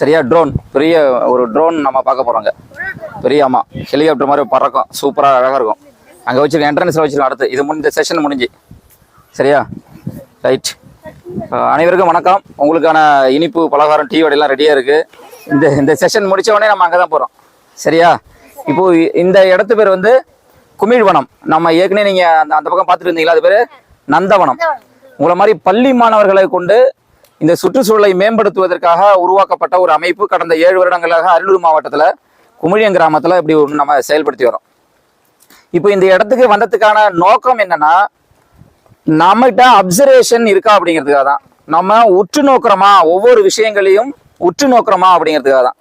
சரியா? ட்ரோன் பெரிய ஒரு ட்ரோன் நம்ம பார்க்க போகிறோங்க பெரிய ஆமாம் ஹெலிகாப்டர் மாதிரி பறக்கும். சூப்பராக அழகாக இருக்கும். அங்கே வச்சுருக்க என்ட்ரன்ஸில் வச்சிருக்கோம் அடுத்து. இது முடிஞ்ச செஷன் முடிஞ்சு. சரியா? ரைட் அனைவருக்கும் வணக்கம். உங்களுக்கான இனிப்பு பலகாரம் டீ வடையெல்லாம் ரெடியாக இருக்குது இந்த இந்த செஷன் முடித்த உடனே நம்ம அங்கே தான் போகிறோம் சரியா? இப்போது இந்த இடத்து பேர் வந்து குமிழ்வனம். நம்ம ஏற்கனவே நீங்கள் அந்த அந்த பக்கம் பார்த்துட்டு இருந்தீங்களா? அது பேர் நந்தவனம். உங்களை மாதிரி பள்ளி மாணவர்களை கொண்டு இந்த சுற்றுச்சூழலை மேம்படுத்துவதற்காக உருவாக்கப்பட்ட ஒரு அமைப்பு கடந்த ஏழு வருடங்களாக அரியலூர் மாவட்டத்தில் குமிழியம் கிராமத்தில் இப்படி ஒன்று நம்ம செயல்படுத்தி வரோம். இப்போ இந்த இடத்துக்கு வந்ததுக்கான நோக்கம் என்னன்னா நம்மகிட்ட அப்சர்வேஷன் இருக்கா அப்படிங்கிறதுக்காக தான். நம்ம உற்று நோக்கிறோமா? ஒவ்வொரு விஷயங்களையும் உற்று நோக்கிறோமா அப்படிங்கிறதுக்காக தான்.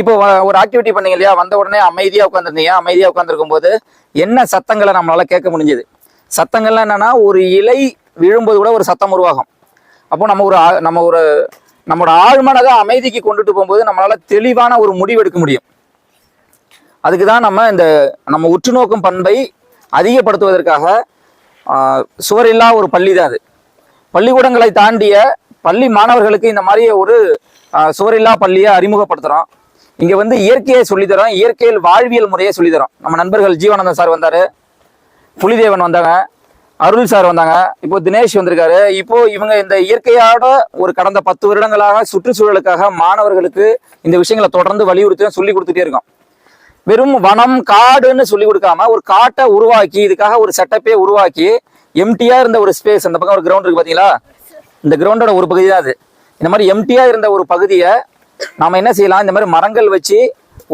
இப்போ ஒரு ஆக்டிவிட்டி பண்ணீங்க இல்லையா? வந்த உடனே அமைதியாக உட்காந்துருந்தீங்க அமைதியாக உட்காந்துருக்கும் போது என்ன சத்தங்களை நம்மளால கேட்க முடிஞ்சது? சத்தங்கள்லாம் என்னன்னா ஒரு இலை விழும்போது கூட ஒரு சத்தம் உருவாகும். அப்போ நம்ம ஒரு ஆ- நம்ம ஒரு நம்மளோட ஆழ்மனதை அமைதிக்கு கொண்டுட்டு போகும்போது நம்மளால தெளிவான ஒரு முடிவு எடுக்க முடியும். அதுக்கு தான் நம்ம இந்த நம்ம உற்று நோக்கும் பண்பை அதிகப்படுத்துவதற்காக சுவரில்லா ஒரு பள்ளி தான் அது. பள்ளிக்கூடங்களை தாண்டிய பள்ளி மாணவர்களுக்கு இந்த மாதிரி ஒரு சுவரில்லா பள்ளியை அறிமுகப்படுத்துகிறோம் இங்கே வந்து இயற்கையை சொல்லித்தரோம் இயற்கையில் வாழ்வியல் முறையை சொல்லித்தரோம். நம்ம நண்பர்கள் ஜீவானந்தன் சார் வந்தார் புலிதேவன் வந்தாங்க அருள் சார் வந்தாங்க. இப்போ தினேஷ் வந்திருக்காரு. இப்போ இவங்க இந்த இயற்கையோட ஒரு கடந்த பத்து வருடங்களாக சுற்றுச்சூழலுக்காக மாணவர்களுக்கு இந்த விஷயங்களை தொடர்ந்து வலியுறுத்தி சொல்லி கொடுத்துட்டே இருக்கோம். வெறும் வனம் காடுன்னு சொல்லி கொடுக்காம ஒரு காட்டை உருவாக்கி இதுக்காக ஒரு செட்டப்பே உருவாக்கி எம்டியா இருந்த ஒரு ஸ்பேஸ் அந்த பக்கம் ஒரு கிரவுண்ட் இருக்கு பாத்தீங்களா? இந்த கிரவுண்டோட ஒரு பகுதி தான் அது. இந்த மாதிரி எம்டியா இருந்த ஒரு பகுதியை நாம என்ன செய்யலாம்? இந்த மாதிரி மரங்கள் வச்சு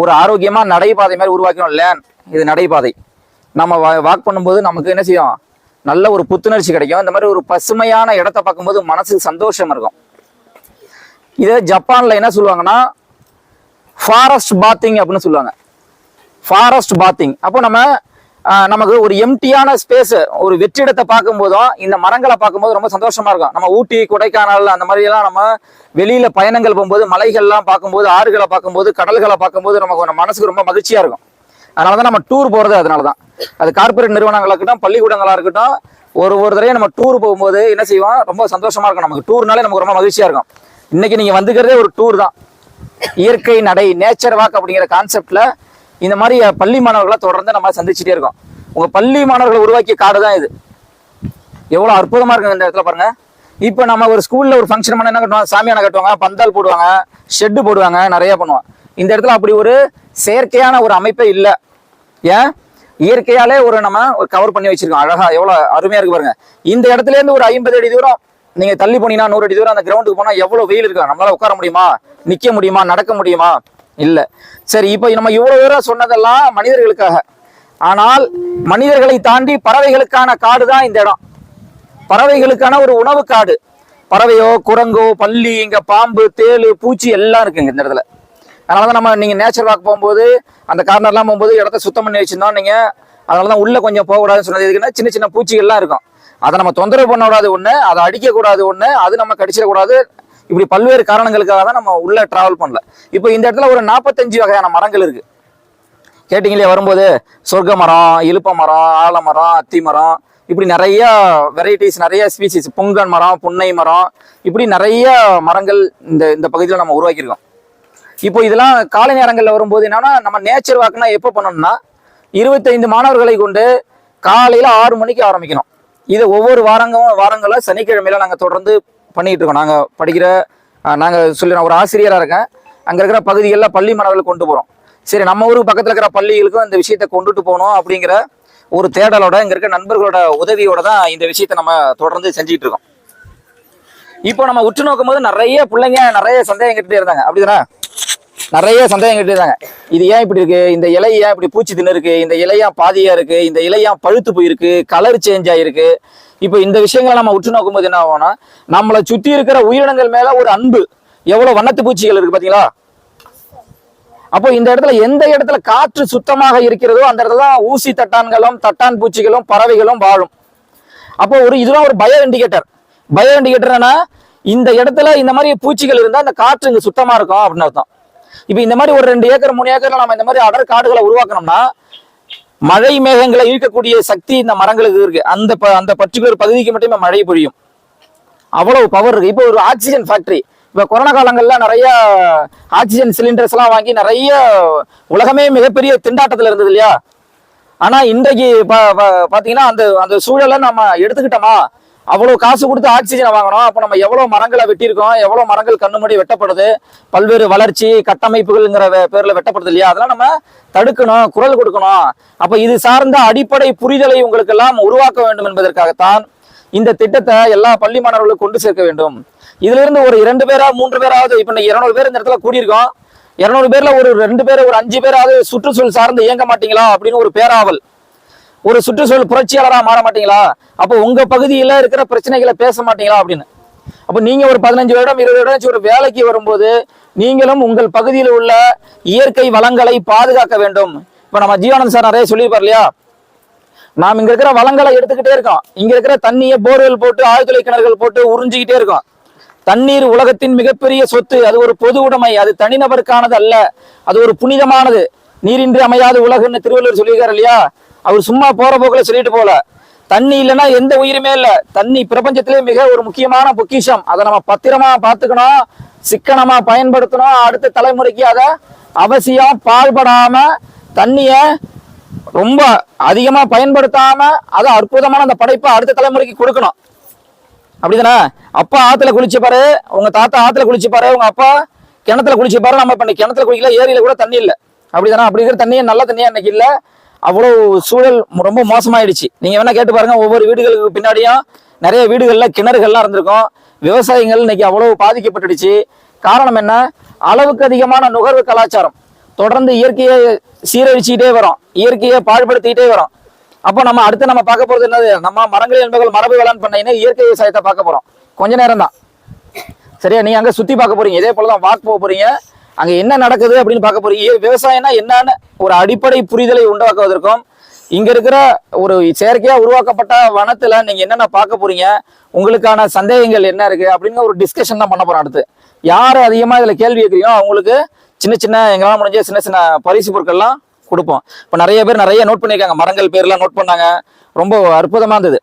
ஒரு ஆரோக்கியமா நடைபாதை மாதிரி உருவாக்கணும். லேன் இது நடைபாதை. நம்ம வாக் பண்ணும்போது நமக்கு என்ன செய்யும்? நல்ல ஒரு புத்துணர்ச்சி கிடைக்கும். இந்த மாதிரி ஒரு பசுமையான இடத்த பார்க்கும்போது மனசுக்கு சந்தோஷம் இருக்கும். இதே ஜப்பானில் என்ன சொல்லுவாங்கன்னா ஃபாரஸ்ட் பாத்திங் அப்படின்னு சொல்லுவாங்க. ஃபாரஸ்ட் பாத்திங் அப்போ நம்ம நமக்கு ஒரு எம்டியான ஸ்பேஸ் ஒரு வெற்றிடத்தை பார்க்கும் போதும் இந்த மரங்களை பார்க்கும்போது ரொம்ப சந்தோஷமா இருக்கும். நம்ம ஊட்டி கொடைக்கானல் அந்த மாதிரி எல்லாம் நம்ம வெளியில பயணங்கள் போகும்போது மலைகள்லாம் பார்க்கும்போது ஆறுகளை பார்க்கும்போது கடல்களை பார்க்கும்போது நமக்கு நம்ம மனசுக்கு ரொம்ப மகிழ்ச்சியா இருக்கும். அதனாலதான் நம்ம டூர் போறது அதனால தான் அது கார்ப்பரேட் நிறுவனங்களாக இருக்கட்டும் பள்ளிக்கூடங்களா இருக்கட்டும் ஒரு ஒரு தடவையும் நம்ம டூர் போகும்போது என்ன செய்வோம்? ரொம்ப சந்தோஷமா இருக்கும் நமக்கு. டூர்னாலே நமக்கு ரொம்ப மகிழ்ச்சியா இருக்கும். இன்னைக்கு நீங்க வந்துக்கிறதே ஒரு டூர் தான். இயற்கை நடை நேச்சர் வாக் அப்படிங்கிற கான்செப்ட்ல இந்த மாதிரி பள்ளி மாணவர்களை தொடர்ந்து நம்ம சந்திச்சுட்டே இருக்கோம். உங்க பள்ளி மாணவர்களை உருவாக்கிய காடு தான் இது. எவ்வளவு அற்புதமா இருக்கு இந்த இடத்துல பாருங்க. இப்போ நம்ம ஒரு ஸ்கூல்ல ஒரு ஃபங்க்ஷன் பண்ண என்ன கட்டுவாங்க? சாமியான கட்டுவாங்க பந்தல் போடுவாங்க ஷெட்டு போடுவாங்க நிறைய பண்ணுவாங்க இந்த இடத்துல அப்படி ஒரு செயற்கையான ஒரு அமைப்பே இல்லை. ஏன்? இயற்கையாலே ஒரு நம்ம ஒரு கவர் பண்ணி வச்சிருக்கோம். அழகா எவ்வளவு அருமையா இருக்கு பாருங்க. இந்த இடத்துல இருந்து ஒரு ஐம்பது அடி தூரம் நீங்க தள்ளி போனீங்கன்னா நூறு அடி தூரம் அந்த கிரவுண்டுக்கு போனா எவ்வளவு வெயில் இருக்கு? நம்மளால உட்கார முடியுமா? நிக்க முடியுமா? நடக்க முடியுமா? இல்ல. சரி இப்போ நம்ம இவ்வளவு தூரம் சொன்னதெல்லாம் மனிதர்களுக்காக. ஆனால் மனிதர்களை தாண்டி பறவைகளுக்கான காடு தான் இந்த இடம். பறவைகளுக்கான ஒரு உணவு காடு. பறவையோ குரங்கோ பள்ளி இங்க பாம்பு தேளு பூச்சி எல்லாம் இருக்குங்க இந்த இடத்துல. அதனால தான் நம்ம நீங்கள் நேச்சர் வாக் போகும்போது அந்த கார்னர்லாம் போகும்போது இடத்த சுத்தம் பண்ணி வச்சிருந்தோம் நீங்கள் அதனால தான் உள்ளே கொஞ்சம் போகக்கூடாதுன்னு சொன்னது எதுக்குன்னா சின்ன சின்ன பூச்சிகள்லாம் இருக்கும். அதை நம்ம தொந்தரவு பண்ணக்கூடாது ஒன்று அதை அடிக்கக்கூடாது ஒன்று அது நம்ம கடிச்சிடக்கூடாது. இப்படி பல்வேறு காரணங்களுக்காக தான் நம்ம உள்ளே ட்ராவல் பண்ணல. இப்போ இந்த இடத்துல ஒரு நாற்பத்தஞ்சு வகையான மரங்கள் இருக்குது கேட்டிங்களே வரும்போது சொர்க்க மரம் இழுப்ப மரம் ஆலமரம் அத்தி மரம் இப்படி நிறைய வெரைட்டிஸ் நிறைய ஸ்பீசிஸ் புங்கன் மரம் புன்னை மரம் இப்படி நிறைய மரங்கள் இந்த இந்த பகுதியில் நம்ம உருவாக்கியிருக்கோம். இப்போ இதெல்லாம் காலை நேரங்களில் வரும்போது என்னன்னா நம்ம நேச்சர் வாக்குனா எப்போ பண்ணணும்னா இருபத்தைந்து மாணவர்களை கொண்டு காலையில் ஆறு மணிக்கு ஆரம்பிக்கணும். இதை ஒவ்வொரு வாரங்களும் வாரங்களும் சனிக்கிழமையில நாங்கள் தொடர்ந்து பண்ணிட்டு இருக்கோம். நாங்கள் படிக்கிற நாங்கள் சொல்லி நான் ஒரு ஆசிரியராக இருக்கேன். அங்கே இருக்கிற பகுதிகளில் பள்ளி மாணவர்கள் கொண்டு போகிறோம் சரி நம்ம ஊருக்கு பக்கத்தில் இருக்கிற பள்ளிகளுக்கும் இந்த விஷயத்தை கொண்டுட்டு போகணும் அப்படிங்கிற ஒரு தேடலோட இங்கே இருக்கிற நண்பர்களோட உதவியோட தான் இந்த விஷயத்தை நம்ம தொடர்ந்து செஞ்சுட்டு இருக்கோம். இப்போ நம்ம உற்று நோக்கும் போது நிறைய பிள்ளைங்க நிறைய சந்தேகம் கிட்டே இருந்தாங்க. அப்படிதானே? நிறைய சந்தேகம் கேட்டுருந்தாங்க இது ஏன் இப்படி இருக்கு? இந்த இலை ஏன் இப்படி பூச்சி தின்னு இருக்கு இந்த இலையா பாதியா இருக்கு? இந்த இலையா பழுத்து போயிருக்கு? கலர் சேஞ்ச் ஆயிருக்கு. இப்போ இந்த விஷயங்களை நம்ம உற்று நோக்கும்போது என்ன ஆகும்னா நம்மளை சுற்றி இருக்கிற உயிரினங்கள் மேல ஒரு அன்பு எவ்வளவு வண்ணத்து பூச்சிகள் இருக்கு பாத்தீங்களா? அப்போ இந்த இடத்துல எந்த இடத்துல காற்று சுத்தமாக இருக்கிறதோ அந்த இடத்துல தான் ஊசி தட்டான்களும் தட்டான் பூச்சிகளும் பறவைகளும் வாழும். அப்போ ஒரு இதுதான் ஒரு பயோ இண்டிகேட்டர் பயோ இண்டிகேட்டர்னா இந்த இடத்துல இந்த மாதிரி பூச்சிகள் இருந்தால் அந்த காற்று இங்கே சுத்தமாக இருக்கும் அப்படின்னு அர்த்தம். இப்போ இந்த மாதிரி ஒரு ரெண்டு ஏக்கர் மூணு ஏக்கர்ல நம்ம இந்த மாதிரி அடர் காடுகளை உருவாக்கணும்னா மழை மேகங்களை ஈர்க்கக்கூடிய சக்தி இந்த மரங்களுக்கு இருக்கு. அந்த ப- அந்த பர்டிகுலர் பகுதிக்கு மட்டுமே மழை பொழியும். அவ்வளவு பவர் இருக்கு. இப்போ ஒரு ஆக்சிஜன் ஃபேக்டரி இப்ப கொரோனா காலங்கள்ல நிறைய ஆக்சிஜன் சிலிண்டர்ஸ் எல்லாம் வாங்கி நிறைய உலகமே மிகப்பெரிய திண்டாட்டத்துல இருந்தது இல்லையா? ஆனா இன்றைக்கு பாத்தீங்கன்னா அந்த அந்த சூழலை நம்ம எடுத்துக்கிட்டோமா? அவ்வளவு காசு கொடுத்து ஆக்சிஜனை வாங்கணும். அப்ப நம்ம எவ்வளவு மரங்களை வெட்டியிருக்கோம் எவ்வளவு மரங்கள் கண்ணு மூடி வெட்டப்படுது பல்வேறு வளர்ச்சி கட்டமைப்புகள்ங்கிற பேர்ல வெட்டப்படுது இல்லையா? அதெல்லாம் நம்ம தடுக்கணும் குரல் கொடுக்கணும். அப்ப இது சார்ந்த அடிப்படை புரிதலை உங்களுக்கு எல்லாம் உருவாக்க வேண்டும் என்பதற்காகத்தான் இந்த திட்டத்தை எல்லா பள்ளி மாணவர்களும் கொண்டு சேர்க்க வேண்டும். இதுல இருந்து ஒரு இரண்டு பேரா மூன்று பேராவது இப்ப இருநூறு பேர் இந்த இடத்துல கூடியிருக்கோம். இருநூறு பேர்ல ஒரு ரெண்டு பேர் ஒரு அஞ்சு பேராவது சுற்றுச்சூழல் சார்ந்து இயங்க மாட்டீங்களா? அப்படின்னு ஒரு பேராவல். ஒரு சுற்றுச்சூழல் புரட்சியாளரா மாற மாட்டீங்களா? அப்போ உங்க பகுதியில இருக்கிற பிரச்சனைகளை பேச மாட்டீங்களா அப்படின்னு? அப்போ நீங்க ஒரு பதினஞ்சு வருடம் இருபது வருடம் ஒரு வேலைக்கு வரும்போது நீங்களும் உங்கள் பகுதியில் உள்ள இயற்கை வளங்களை பாதுகாக்க வேண்டும். இப்ப நம்ம ஜீவானந்த் சார் நிறைய சொல்லியிருப்பார் இல்லையா? நாம் இங்க இருக்கிற வளங்களை எடுத்துக்கிட்டே இருக்கோம். இங்க இருக்கிற தண்ணியை போர்வெல் போட்டு ஆழ்துளை கிணறுகள் போட்டு உறிஞ்சிக்கிட்டே இருக்கோம். தண்ணீர் உலகத்தின் மிகப்பெரிய சொத்து. அது ஒரு பொது உடைமை. அது தனிநபருக்கானது அல்ல. அது ஒரு புனிதமானது. நீரின்றி அமையாத உலகுன்னு திருவள்ளுவர் சொல்லியிருக்காரு இல்லையா? அவர் சும்மா போற போக்குல சொல்லிட்டு போல. தண்ணி இல்லைன்னா எந்த உயிருமே இல்லை. தண்ணி பிரபஞ்சத்திலே மிக ஒரு முக்கியமான பொக்கிஷம். அதை நம்ம பத்திரமா பார்த்துக்கணும் சிக்கனமா பயன்படுத்தணும். அடுத்த தலைமுறைக்கு அதை அவசியம் பாழ்படாம தண்ணிய ரொம்ப அதிகமா பயன்படுத்தாம அதை அற்புதமான அந்த படைப்பை அடுத்த தலைமுறைக்கு கொடுக்கணும். அப்படிதானே? அப்பா ஆத்துல குளிச்சு பாரு உங்க தாத்தா ஆத்துல குளிச்சு பாரு உங்க அப்பா கிணத்துல குளிச்சு பாரு நம்ம இப்ப கிணத்துல குளிக்கல ஏரியில கூட தண்ணி இல்லை. அப்படிதானே? அப்படி இருக்கிற தண்ணியே நல்ல தண்ணியா இன்னைக்கு இல்ல. அவ்வளவு சூழல் ரொம்ப மோசமாயிடுச்சு. நீங்க வேணா கேட்டு பாருங்க ஒவ்வொரு வீடுகளுக்கு பின்னாடியும் நிறைய வீடுகள்ல கிணறுகள்லாம் இருந்திருக்கும். விவசாயிகள் இன்னைக்கு அவ்வளவு பாதிக்கப்பட்டுடுச்சு. காரணம் என்ன? அளவுக்கு அதிகமான நுகர்வு கலாச்சாரம். தொடர்ந்து இயற்கையை சீரழிச்சுக்கிட்டே வரும். இயற்கையை பாழ்படுத்திக்கிட்டே வரும். அப்போ நம்ம அடுத்து நம்ம பார்க்க போறது என்னது? நம்ம மரங்கள் என்பர்கள் மரபு வேளாண் பண்ணைன்னு இயற்கை விவசாயத்தை பார்க்க போறோம். கொஞ்ச நேரம் தான் சரியா? நீங்க அங்க சுத்தி பார்க்க போறீங்க. இதே போலதான் வாக் போக போறீங்க. அங்க என்ன நடக்குது அப்படின்னு பார்க்க போறீங்க. விவசாயம்னா என்னன்னு ஒரு அடிப்படை புரிதலை உண்டாக்குவதற்கும் இங்க இருக்கிற ஒரு செயற்கையா உருவாக்கப்பட்ட வனத்துல நீங்க என்னென்ன பார்க்க போறீங்க உங்களுக்கான சந்தேகங்கள் என்ன இருக்கு அப்படின்னு ஒரு டிஸ்கஷன் தான் பண்ண போறோம் அடுத்து. யார் அதிகமா இதுல கேள்வி கேட்குறீங்க அவங்களுக்கு சின்ன சின்ன எங்களால் முடிஞ்ச சின்ன சின்ன பரிசு பொருட்கள்லாம் கொடுப்போம். இப்போ நிறைய பேர் நிறைய நோட் பண்ணியிருக்காங்க. மரங்கள் பேர்லாம் நோட் பண்ணாங்க. ரொம்ப அற்புதமாக இருந்தது.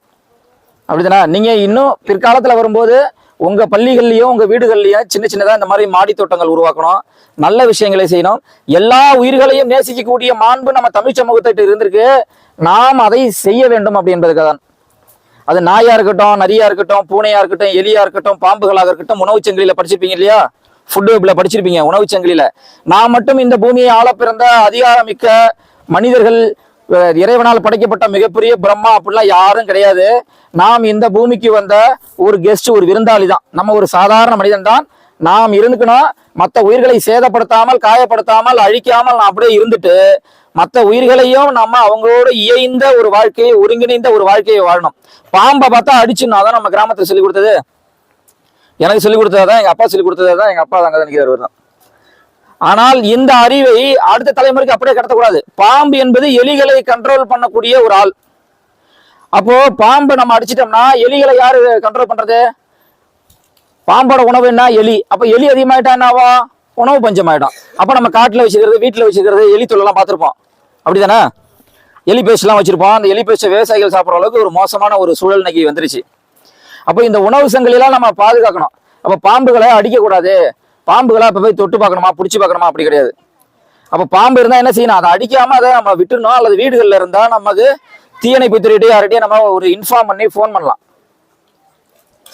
அப்படிதானே? நீங்கள் இன்னும் பிற்காலத்தில் வரும்போது உங்க பள்ளிகள்லயும் உங்க வீடுகள்லையோ சின்ன சின்னதா இந்த மாதிரி மாடி தோட்டங்கள் உருவாக்கணும். நல்ல விஷயங்களை செய்யணும். எல்லா உயிர்களையும் நேசிக்கக்கூடிய மாண்பு நம்ம தமிழ் சமூகத்திட்ட இருந்திருக்கு. நாம் அதை செய்ய வேண்டும் அப்படின்றதுக்கு தான். அது நாயா இருக்கட்டும் நரியா இருக்கட்டும் பூனையா இருக்கட்டும் எலியா இருக்கட்டும் பாம்புகளாக இருக்கட்டும் உணவுச் சங்கிலியில படிச்சிருப்பீங்க இல்லையா? ஃபுட் வெப்ல படிச்சிருப்பீங்க உணவுச் சங்கிலியில. நான் மட்டும் இந்த பூமியை ஆள பிறந்த அதிகாரமிக்க மனிதர்கள் இறைவனால் படைக்கப்பட்ட மிகப்பெரிய பிரம்மா அப்படிலாம் யாரும் கிடையாது. நாம் இந்த பூமிக்கு வந்த ஒரு கெஸ்ட் ஒரு விருந்தாளி தான். நம்ம ஒரு சாதாரண மனிதன் தான். நாம் இருந்துக்கணும். மற்ற உயிர்களை சேதப்படுத்தாமல் காயப்படுத்தாமல் அழிக்காமல் நான் அப்படியே இருந்துட்டு மற்ற உயிர்களையும் நம்ம அவங்களோட இயைந்த ஒரு வாழ்க்கையை ஒருங்கிணைந்த ஒரு வாழ்க்கையை வாழணும். பாம்பை பார்த்தா அடிச்சுன்னா அதான் நம்ம கிராமத்தில் சொல்லிக் கொடுத்தது. எனக்கு சொல்லி கொடுத்தது தான் எங்கள் அப்பா சொல்லிக் கொடுத்தது தான் எங்கள் அப்பா அங்கே தான் தான். ஆனால் இந்த அறிவை அடுத்த தலைமுறைக்கு அப்படியே கடத்தக்கூடாது. பாம்பு என்பது எலிகளை கண்ட்ரோல் பண்ணக்கூடிய ஒரு ஆள். அப்போ பாம்பை நம்ம அடிச்சிட்டோம்னா எலிகளை யாரு கண்ட்ரோல் பண்றது? பாம்போட உணவு என்ன? எலி. அப்ப எலி அதிகமாயிட்டா என்னவா? உணவு பஞ்சம் ஆயிடும் அப்ப நம்ம காட்டுல வச்சுக்கிறது வீட்டுல வச்சுக்கிறது எலி தொழிலாம் பார்த்திருப்போம். அப்படிதானே? எலி பேஸ்ட்லாம் வச்சிருப்போம். அந்த எலி பேஸ்ட் விவசாயிகள் சாப்பிட்ற அளவுக்கு ஒரு மோசமான ஒரு சூழல் இன்னைக்கு வந்துருச்சு. அப்போ இந்த உணவு சங்கிலாம் நம்ம பாதுகாக்கணும். அப்போ பாம்புகளை அடிக்கக்கூடாது. பாம்புகளை அப்போ போய் தொட்டு பார்க்கணுமா பிடிச்சி பார்க்கணுமா? அப்படி கிடையாது. அப்போ பாம்பு இருந்தால் என்ன செய்யணும்? அதை அடிக்காமல் அதை நம்ம விட்டுறணும் அல்லது வீடுகளில் இருந்தால் நமக்கு தீயணைப்பு துறையிட்டு யார்கிட்டயே நம்ம ஒரு இன்ஃபார்ம் பண்ணி ஃபோன் பண்ணலாம்.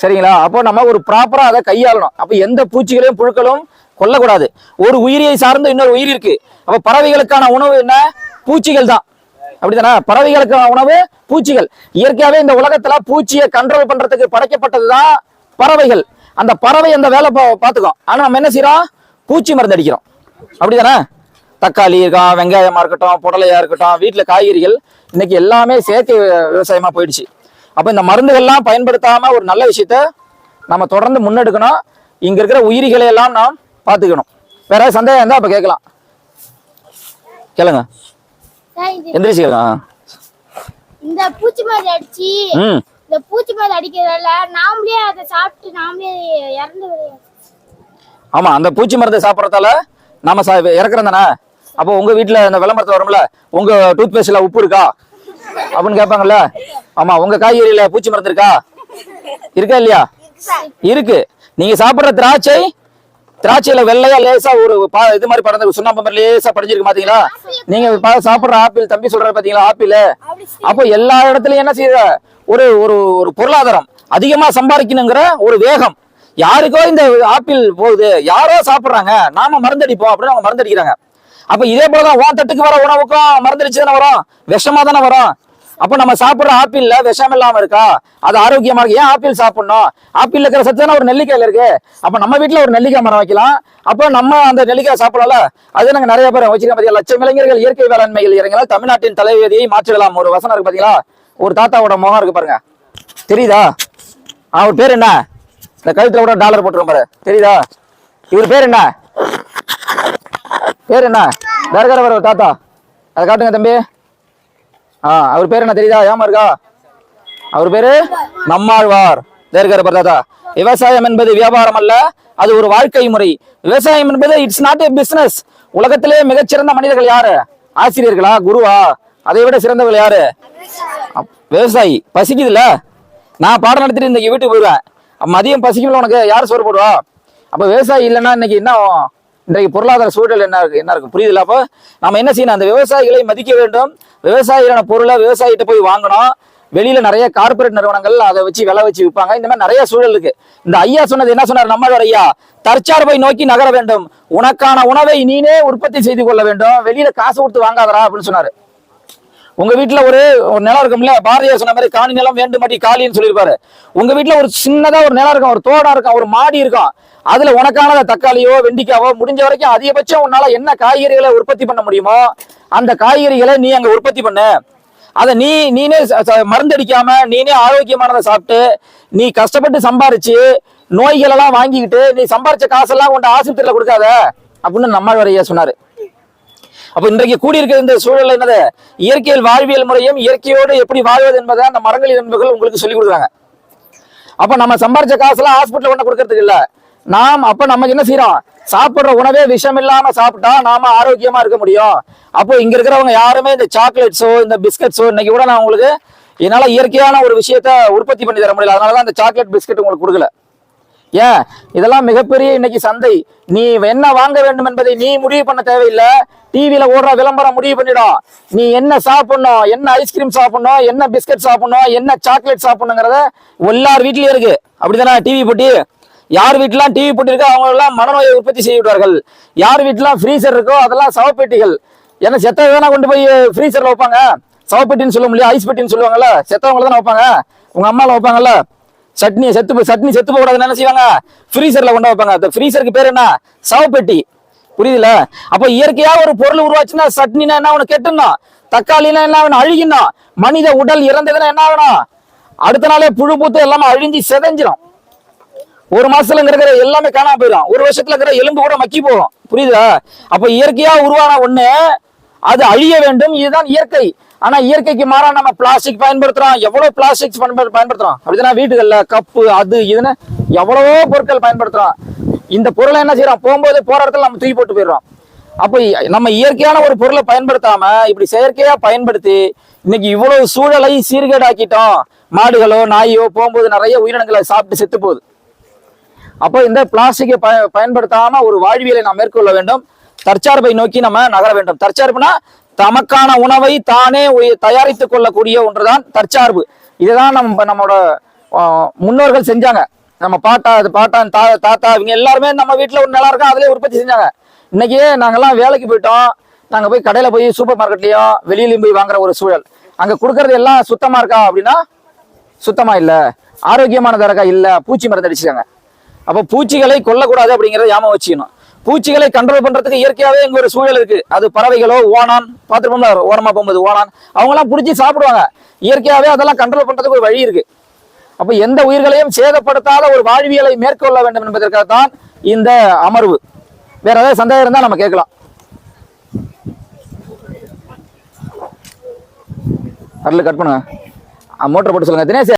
சரிங்களா? அப்போ நம்ம ஒரு ப்ராப்பராக அதை கையாளணும். அப்போ எந்த பூச்சிகளையும் புழுக்களும் கொல்லக்கூடாது. ஒரு உயிரியை சார்ந்து இன்னொரு உயிர் இருக்கு. அப்போ பறவைகளுக்கான உணவு என்ன? பூச்சிகள் தான். அப்படிதானே? பறவைகளுக்கான உணவு பூச்சிகள். இயற்கையாகவே இந்த உலகத்தில் பூச்சியை கண்ட்ரோல் பண்ணுறதுக்கு படைக்கப்பட்டது தான் பறவைகள். அந்த பறவை அந்த வேலை பார்த்துக்கும். ஆனா நம்ம என்ன செய்யறோம் பூச்சி மருந்து அடிக்கிறோம். அப்படிதானே? தக்காளி இருக்கான் வெங்காயமா இருக்கட்டும் புடலையா இருக்கட்டும் வீட்டுல காய்கறிகள் இன்னைக்கு எல்லாமே செயற்கை விவ- விவசாயமா போயிடுச்சு. அப்ப இந்த மருந்துகள்லாம் பயன்படுத்தாம ஒரு நல்ல விஷயத்த நம்ம தொடர்ந்து முன்னெடுக்கணும். இங்க இருக்கிற உயிரிகளை எல்லாம் நாம் பார்த்துக்கணும். வேற சந்தேகம் இருந்தா அப்ப கேட்கலாம். கேளுங்க. எந்திரிச்சு கேளுங்க. இந்த பூச்சி மருந்து அடிச்சு ம். இந்த பூச்சி மருந்து அடிக்கிறதால நாமளே அதை சாப்பிட்டு நாமளே இறந்து. ஆமா அந்த பூச்சி மருந்து சாப்பிட்றதால நாம சா இறக்குறோம் தானே அப்போ உங்க வீட்டுல இந்த விளம்பரத்துல வரும்ல உங்க டூத் பேஸ்ட்ல உப்பு இருக்கா? அப்படின்னு கேட்பாங்கல்ல? ஆமா உங்க காய்கறியில பூச்சி மருந்து இருக்கா? இருக்கா இல்லையா? இருக்கு. நீங்க சாப்பிடுற திராட்சை திராட்சையில வெள்ளையா லேசா ஒரு பா- இது மாதிரி பறந்து சுண்ணாம்பு மாதிரி லேசா படிஞ்சிருக்கு பாத்தீங்களா? நீங்க சாப்பிடுற ஆப்பிள் தம்பி சொல்றாரு பாத்தீங்களா ஆப்பிள்? அப்போ எல்லா இடத்துலயும் என்ன செய்யுற ஒரு ஒரு ஒரு பொருளாதாரம் அதிகமா சம்பாதிக்கணுங்கிற ஒரு வேகம். யாருக்கோ இந்த ஆப்பிள் போகுது யாரோ சாப்பிடுறாங்க நாம மருந்தடிப்போம் அப்படின்னு அவங்க மருந்தடிக்கிறாங்க அப்போ இதே போலதான் உன் தட்டுக்கு வர உணவுக்கும் மருந்தடிச்சு தானே வரும்? விஷமா தானே வரும்? அப்போ நம்ம சாப்பிடுற ஆப்பிள்ல விஷம் இல்லாம இருக்கா? அது ஆரோக்கியமா இருக்கு. ஏன் ஆப்பிள் சாப்பிடணும்? ஆப்பிள் இருக்கிற சத்து தானே ஒரு நெல்லிக்காயில இருக்கு. அப்ப நம்ம வீட்டில் ஒரு நெல்லிக்காய் மரம் வைக்கலாம். அப்போ நம்ம அந்த நெல்லிக்காய் சாப்பிடலாம்ல? அது நாங்கள் நிறைய பேர் வச்சிருக்கோம் பார்த்தீங்களா லட்சம் இளைஞர்கள் இயற்கை வேளாண்மையில் இறங்கினால் தமிழ்நாட்டின் தலைவிதியை மாற்றிடலாம் ஒரு வசனம் இருக்கு பார்த்தீங்களா ஒரு தாத்தாவோட முகம் இருக்கு பாருங்க. தெரியுதா? அவர் பேர் என்ன? இந்த கழுத்துல கூட டாலர் போட்டுருவோம் பாரு. தெரியுதா? இவர் பேர் என்ன? பேர் என்ன? தர்கர வர தாத்தா. அதை காட்டுங்க தம்பி. ஆ அவர் பேர் என்ன தெரியுதா? ஏமா இருக்கா? அவர் பேரு நம்மாழ்வார் தர்கர தாத்தா. விவசாயம் என்பது வியாபாரம் அல்ல அது ஒரு வாழ்க்கை முறை. விவசாயம் என்பது இட்ஸ் நாட் ஏ பிசினஸ் உலகத்திலே மிகச்சிறந்த மனிதர்கள் யாரு? ஆசிரியர்களா? குருவா? அதை விட சிறந்தவர்கள் யாரு? விவசாயி. பசிக்குதுல்ல? நான் பாடம் நடத்திட்டு இன்னைக்கு வீட்டுக்கு போயிடுவேன் மதியம் பசிக்கும்ல உனக்கு? யார் சோறு போடுவா? அப்ப விவசாயி இல்லைன்னா இன்னைக்கு என்ன? இன்றைக்கு பொருளாதார சூழல் என்ன இருக்கு? என்ன இருக்கு? புரியுதுல அப்போ? நம்ம என்ன செய்யணும்? அந்த விவசாயிகளை மதிக்க வேண்டும். விவசாயியான பொருளை விவசாயிட்ட போய் வாங்கணும். வெளியில நிறைய கார்ப்பரேட் நிறுவனங்கள் அதை வச்சு விலை வச்சு விற்பாங்க. இந்த மாதிரி நிறைய சூழல் இருக்கு. இந்த ஐயா சொன்னது என்ன சொன்னார்? நம்மளோட ஐயா தற்சார்பை நோக்கி நகர வேண்டும். உனக்கான உணவை நீனே உற்பத்தி செய்து கொள்ள வேண்டும். வெளியில காசு கொடுத்து வாங்காதடா அப்படின்னு சொன்னாரு. உங்க வீட்டுல ஒரு ஒரு நிலம் இருக்கும்ல பாரதியார் சொன்ன மாதிரி காணி நிலம் வேண்டுமாட்டி காலின்னு சொல்லியிருப்பாரு. உங்க வீட்டுல ஒரு சின்னதா ஒரு நிலம் இருக்கும் ஒரு தோடா இருக்கும் ஒரு மாடி இருக்கும். அதுல உனக்கான தக்காளியோ வெண்டிக்காவோ முடிஞ்ச வரைக்கும் அதிகபட்சம் உன்னால என்ன காய்கறிகளை உற்பத்தி பண்ண முடியுமோ அந்த காய்கறிகளை நீ அங்க உற்பத்தி பண்ணு. அதை நீ நீனே மருந்தடிக்காம நீனே ஆரோக்கியமானதை சாப்பிட்டு நீ கஷ்டப்பட்டு சம்பாரிச்சு நோய்கள் எல்லாம் வாங்கிக்கிட்டு நீ சம்பாரிச்ச காசெல்லாம் கொண்டு ஆஸ்பத்திரியில கொடுக்காத அப்படின்னு நம்மாழ்வார் ஐயா சொன்னாரு. அப்ப இன்றைக்கு கூடியிருக்கிற இந்த சூழல் என்னது? இயற்கையில் வாழ்வியல் முறையும் இயற்கையோடு எப்படி வாழ்வது என்பதை அந்த மரங்களின் நண்பர்கள் உங்களுக்கு சொல்லிக் கொடுக்குறாங்க. அப்ப நம்ம சம்பாரிச்ச காசுலாம் ஹாஸ்பிட்டல் கொண்டு கொடுக்கறதுக்கு இல்ல. நாம் அப்ப நம்ம என்ன செய்யறோம்? சாப்பிடுற உணவே விஷம் இல்லாம சாப்பிட்டா நாம ஆரோக்கியமா இருக்க முடியும். அப்போ இங்க இருக்கிறவங்க யாருமே இந்த சாக்லேட்ஸோ இந்த பிஸ்கட்ஸோ இன்னைக்கு கூட நான் உங்களுக்கு என்னால இயற்கையான ஒரு விஷயத்த உற்பத்தி பண்ணி தர முடியல. அதனாலதான் அந்த சாக்லேட் பிஸ்கட் உங்களுக்கு கொடுக்கல. ஏன் இதெல்லாம் மிகப்பெரிய இன்னைக்கு சந்தை. நீ என்ன வாங்க வேண்டும் என்பதை நீ முடிவு பண்ண தேவையில்லை. டிவியில ஓடுற விளம்பரம் முடிவு பண்ணிடும் நீ என்ன சாப்பிடணும் என்ன ஐஸ்கிரீம் சாப்பிடணும் என்ன பிஸ்கட் சாப்பிடணும் என்ன சாக்லேட் சாப்பிடணுங்கிறத எல்லார் வீட்லயும் இருக்கு. அப்படிதானே டிவி போட்டி? யார் வீட்டுலாம் டிவி போட்டி இருக்கோ அவங்க எல்லாம் மனநோயை உற்பத்தி செய்து விடுவார்கள் யார் வீட்டுலாம் ஃப்ரீசர் இருக்கோ அதெல்லாம் சவப்பெட்டிகள். ஏன்னா செத்த தானே கொண்டு போய் ஃப்ரீசர்ல வைப்பாங்க? சவப்பெட்டின்னு சொல்ல முடியாது ஐஸ் பெட்டின்னு சொல்லுவாங்கல்ல? செத்தவங்களை தானே வைப்பாங்க? உங்க அம்மாவில் வைப்பாங்கல்ல? சட்னி செத்து சட்னி செத்து போகக்கூடாதுன்னு என்ன செய்வாங்க? ஃப்ரீசர்ல கொண்டு வைப்பாங்க. அந்த ஃப்ரீசருக்கு பேர் என்ன? சவப்பெட்டி. புரியுதுல? அப்ப இயற்கையா ஒரு பொருள் உருவாச்சுன்னா சட்னினா என்ன ஆகணும்? கெட்டணும் தக்காளினா என்ன ஆகணும்? அழுகிணும் மனித உடல் இறந்ததுன்னா என்ன ஆகணும்? அடுத்த நாளே புழு பூத்து எல்லாமே அழிஞ்சு செதஞ்சிடும் ஒரு மாசத்துல இருக்கிற எல்லாமே காணாம போயிடும் ஒரு வருஷத்துல இருக்கிற எலும்பு கூட மக்கி போகும். புரியுதா அப்ப இயற்கையா உருவான ஒண்ணு அது அழிய வேண்டும். இதுதான் இயற்கை. ஆனா இயற்கைக்கு மாறா நம்ம பிளாஸ்டிக் பயன்படுத்துறோம். எவ்வளவு பிளாஸ்டிக் பயன்படுத்துறோம்? அப்படின்னா வீட்டுகள்ல கப்பு அது இதுன்னு எவ்வளவோ பொருட்கள் பயன்படுத்துறோம். இந்த பொருளை என்ன செய்யறோம் போகும்போது போற இடத்துல நம்ம தூக்கி போட்டு போயிடுறோம். அப்ப நம்ம இயற்கையான ஒரு பொருளை பயன்படுத்தாம இப்படி செயற்கையா பயன்படுத்தி இன்னைக்கு இவ்வளவு சூழலை சீர்கேடாக்கிட்டோம். மாடுகளோ நாயோ போகும்போது நிறைய உயிரினங்களை சாப்பிட்டு செத்து போகுது. அப்போ இந்த பிளாஸ்டிக்கை பய பயன்படுத்தாம ஒரு வாழ்வியலை நாம் மேற்கொள்ள வேண்டும். தற்சார்பை நோக்கி நம்ம நகர வேண்டும். தற்சார்புனா தமக்கான உணவை தானே தயாரித்துக் கொள்ளக்கூடிய ஒன்றுதான் தற்சார்பு. இதுதான் நம்ம நம்மளோட முன்னோர்கள் செஞ்சாங்க. நம்ம பாட்டா அது பாட்டான் தா தாத்தா இவங்க எல்லாருமே நம்ம வீட்டில் ஒரு நல்லா இருக்கும் அதிலே உற்பத்தி செஞ்சாங்க. இன்னைக்கு நாங்கெல்லாம் வேலைக்கு போயிட்டோம். நாங்கள் போய் கடையில் போய் சூப்பர் மார்க்கெட்லேயும் வெளியிலையும் போய் வாங்குற ஒரு சூழல். அங்கே கொடுக்கறது எல்லாம் சுத்தமாக இருக்கா அப்படின்னா சுத்தமாக இல்லை. ஆரோக்கியமானதாக இருக்கா? இல்லை. பூச்சி மருந்து அடிச்சிருக்காங்க. அப்போ பூச்சிகளை கொல்லக்கூடாது அப்படிங்கிறத ஞாபகம் வச்சுக்கணும். பூச்சிகளை கண்ட்ரோல் பண்றதுக்கு இயற்கையாவே இங்க ஒரு சூழல் இருக்கு. அது பறவைகளோ ஓனான் பார்த்துருப்போம்ல ஓரமா போகும்போது ஓனான் அவங்க எல்லாம் பிடிச்சி சாப்பிடுவாங்க. இயற்கையாவே அதெல்லாம் கண்ட்ரோல் பண்றதுக்கு ஒரு வழி இருக்கு. அப்ப எந்த உயிர்களையும் சேதப்படுத்தாத ஒரு வாழ்வியலை மேற்கொள்ள வேண்டும் என்பதற்காக தான் இந்த அமர்வு. வேற ஏதாவது சந்தேகம் இருந்தா நம்ம கேட்கலாம். அருள் கட் பண்ணுங்க. மோட்டர் போட்டு சொல்லுங்க. தினேஷ்